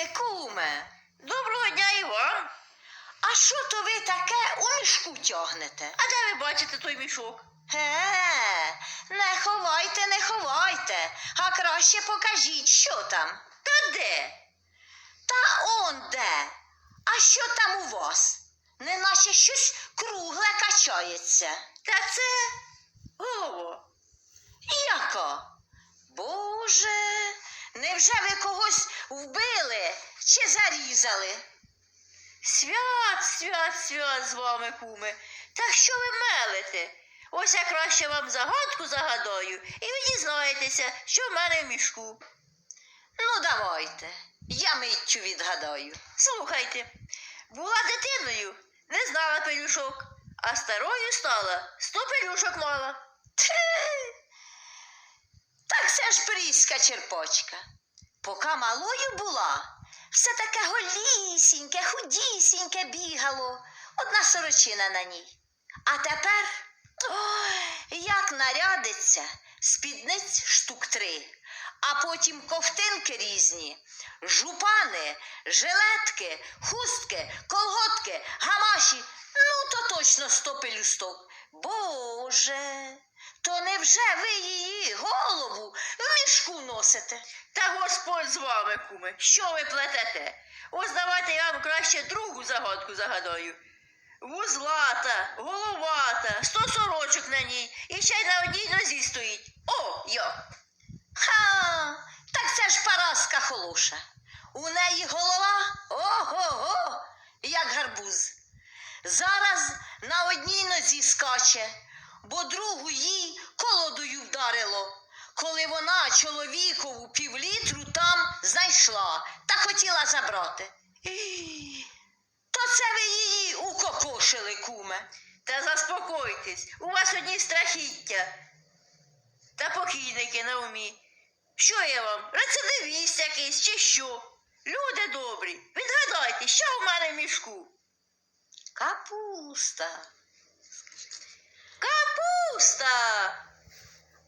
Здравствуйте, куме. Доброго дня і вам. А що то ви таке у мішку тягнете? А де ви бачите той мішок? Е, не ховайте, не ховайте, а краще покажіть, що там. Та де? Та он де. А що там у вас? Неначе щось кругле качається. Та це голово. Яко? Боже, невже ви когось вбили чи зарізали? Свят, свят, свят з вами, куме. Та що ви мелите? Ось я краще вам загадку загадаю, і ви дізнаєтеся, що в мене в мішку. Ну, давайте, я миттю відгадаю. Слухайте, була дитиною, не знала пелюшок, а старою стала, сто пелюшок мала. Тхе. Так це ж пріська черпочка. Поки малою була, все таке голісіньке, худісіньке бігало, одна сорочина на ній. А тепер, ой, як нарядиться, спідниць штук три, а потім ковтинки різні, жупани, жилетки, хустки, колготки, гамаші, ну то точно сто пелюсток. Боже, то невже ви її голову в мішку носите? Та Господь з вами, куме, що ви плетете? Ось давайте я вам краще другу загадку загадаю. Вузлата, головата, сто сорочок на ній і ще й на одній нозі стоїть. О, як! Ха, так це ж Параска Холоша. У неї голова ого-го, як гарбуз. Зараз на одній нозі скаче, бо другу їй колодою вдарило, коли вона чоловікову півлітру там знайшла та хотіла забрати. То це ви її укокошили, куме. Та заспокойтесь, у вас одні страхіття. Та покійники на умі. Що я вам? Рецидивіст якийсь чи що? Люди добрі, відгадайте, що в мене в мішку? Капуста. Капуста!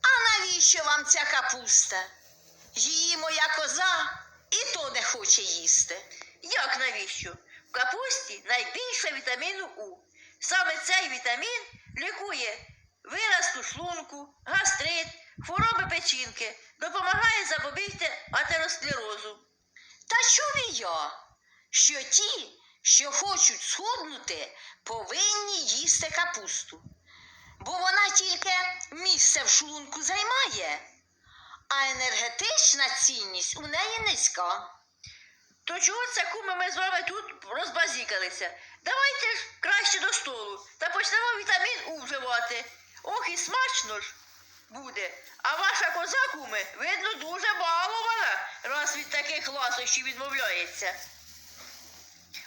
А навіщо вам ця капуста? Її моя коза і то не хоче їсти. Як навіщо? В капусті найбільше вітаміну У. Саме цей вітамін лікує виразку шлунку, гастрит, хвороби печінки, допомагає запобігти атеросклерозу. Та чув я, що ті, що хочуть схуднути, повинні їсти капусту, бо вона тільки місце в шлунку займає, а енергетична цінність у неї низька. То чого це куми ми з вами тут розбазікалися? Давайте ж краще до столу та почнемо вітамін У вживати. Ох і смачно ж буде. А ваша коза, куми, видно, дуже балована, раз від таких ласощів відмовляється.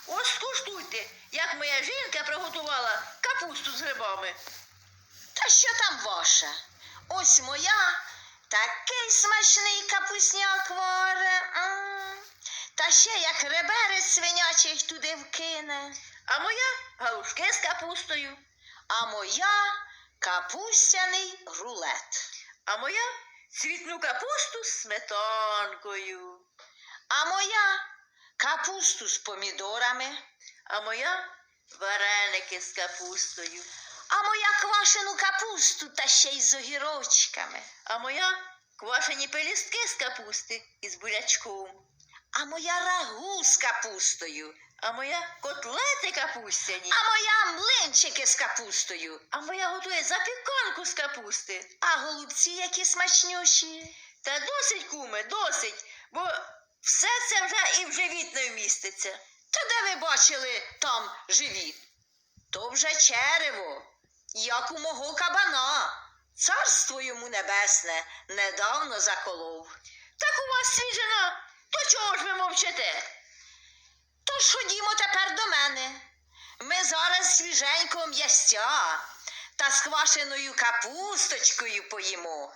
Ось скуштуйте, як моя жінка приготувала капусту з грибами. Та що там ваша? Ось моя такий смачний капусняк варе. Та ще як реберець свинячих туди вкине. А моя галушки з капустою, А моя капустяний рулет. а моя цвітну капусту з сметанкою. А моя капусту з помідорами. а моя вареники з капустою, А моя квашену капусту та ще й з огірочками. а моя квашені пелістки з капусти із бурячком, А моя рагу з капустою. а моя котлети капустяні, А моя млинчики з капустою. а моя готує запіканку з капусти. А голубці які смачнющі. Та досить, куме, досить, бо все це вже і в живіт не вміститься. Та де ви бачили там живіт? То вже черево, як у мого кабана. Царство йому небесне недавно заколов. Так у вас свіжина, то чого ж ви мовчите? Тож ходімо тепер до мене. Ми зараз свіженько м'ястя та з квашеною капусточкою поїмо.